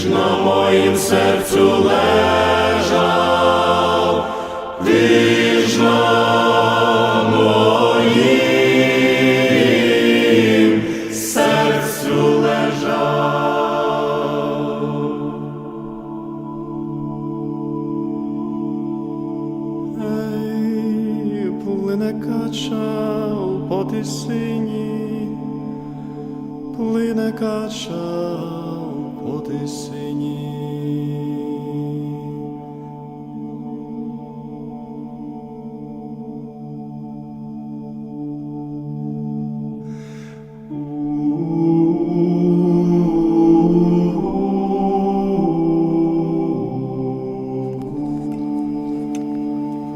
Ж на моїм серцю лежав, ти на моїм серцю лежав. Ей, плине кача по тисині, плине кача по тисині.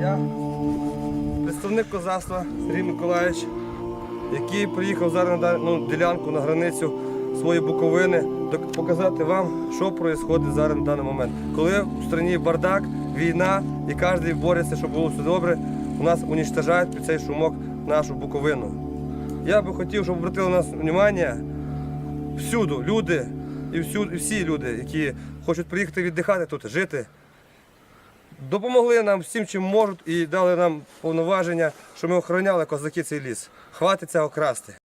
Я представник козацтва Сергій Миколаївич, який приїхав зараз на дану ділянку на границю своєї Буковини, показати вам, що відбувається зараз на даний момент. Коли в країні бардак, війна і кожен бореться, щоб було все добре, у нас унічтожають під цей шумок нашу Буковину. Я би хотів, щоб обратили на нас увагу всюди люди і всюди, всі люди, які хочуть приїхати віддихати тут, жити допомогли нам всім, чим можуть, і дали нам повноваження, що ми охороняли козаки цей ліс. Хватить цього красти.